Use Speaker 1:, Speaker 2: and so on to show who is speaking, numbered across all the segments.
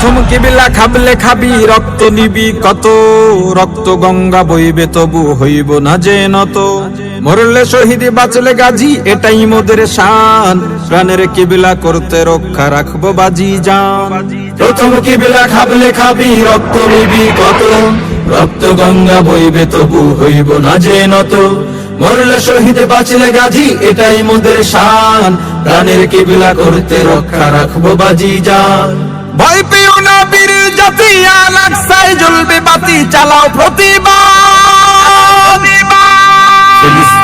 Speaker 1: প্রথম কেবিলা খাবলে খাবি, রক্ত নিবি কত? রক্ত গঙ্গা বইবে তবু হইব না যে নত। মরলে শহীদ বাঁচলে গাজী, এটাই মোদের শান। প্রাণের কেবিলা করতে রক্ষা রাখব বাজি জান। প্রথম কেবিলা খাবলে খাবি, রক্ত নিবি কত? রক্ত গঙ্গা বইবে তবু হইব না যে নত। মরলে শহীদ বাঁচলে গাজী, এটাই মোদের শান। প্রাণের কেবিলা করতে রক্ষা রাখব বাজি জান। ভয় পেও না বীর জাতি আলাকসায় জ্বলবে বাতি চালাও প্রতিবাদ।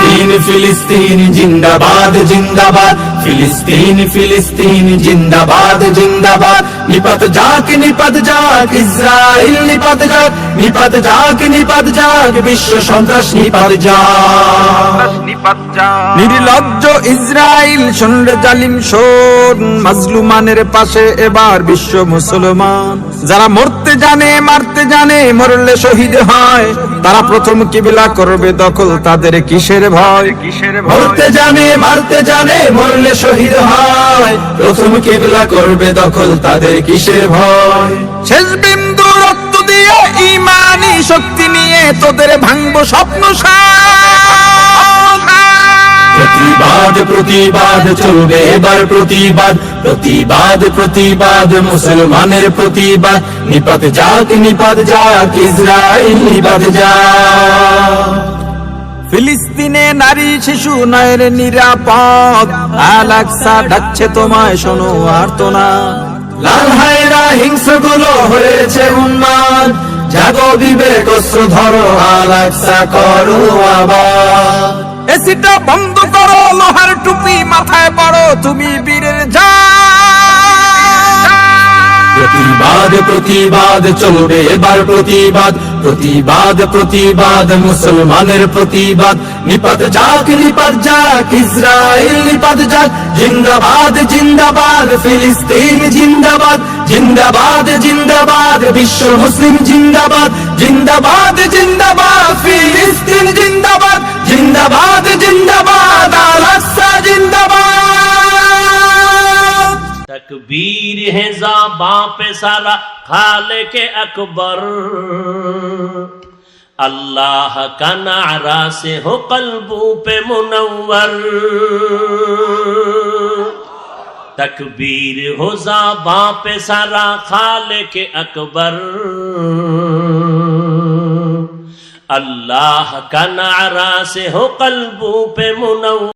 Speaker 1: ফিলিস্তিন ফিলিস্তিন, জিন্দাবাদ জিন্দাবাদ। ফিলিস্তিন ফিলিস্তিন, জিন্দাবাদ জিন্দাবাদ। নিপাত যাক নিপাত যাক ইসরায়েল নিপাত যাক নিপাত যাক নিপাত যাক, বিশ্ব সন্ত্রাস নিপাত যাক। নির্লজ্জ ইসরায়েল শুনলে জালিম শোন মাজলুমানের পাশে এবার বিশ্ব মুসলমান। যারা মরতে জানে, মারতে জানে, মরলে শহীদ হয়, তারা প্রথম কিবিলা করবে দখল তাদের কিসের ভয়। মরতে জানে মারতে জানে মরলে শহীদ হয়। প্রথম কিবিলা করবে দখল তাদের কিসের ভয়? শেষ বিন্দু রক্ত দিয়ে ইমানি শক্তি নিয়ে তোদের ভাঙবো স্বপ্ন প্রতিবাদ প্রতিবাদ চলবে এবার প্রতিবাদ। প্রতিবাদ প্রতিবাদ মুসলমানের প্রতিবাদ। নিপাত যাক নিপাত যাক ইসরায়েল নিপাত যাক ফিলিস্তিনে নারী শিশু নয়ের নিরাপদ। আলাকসা ডাকছে তোমায়, শোনো আর তো না লাল হায়রা হয়েছে উন্মাদ। জাগো বিবেক ধরো, আলাকসা করো আবার এসিটা বন্ধ করো, লোহার টুপি মাথায় পড়ো, তুমি বীরের যা প্রতিবাদ প্রতিবাদ, চলবে এবার প্রতিবাদ। প্রতিবাদ প্রতিবাদ মুসলমানের প্রতিবাদ নিপাত যাক নিপাত যাক ইসরায়েল নিপাত যাক জিন্দাবাদ জিন্দাবাদ ফিলিস্তিন জিন্দাবাদ জিন্দাবাদ জিন্দাবাদ বিশ্ব মুসলিম জিন্দাবাদ জিন্দাবাদ জিন্দাবাদ ফিলিস্তিন জিন্দাবাদ জিন্দাবাদ জিন্দাবাদ আল আকসা জিন্দাবাদ
Speaker 2: तकबीर है जाबां पे सारा खाले के अकबर اللہ کا نعرہ سے ہو قلبوں پہ منور۔ تکبیر ہو زاباں پہ سارا خالق اکبر۔ اللہ کا نعرہ سے ہو قلبوں پہ منور۔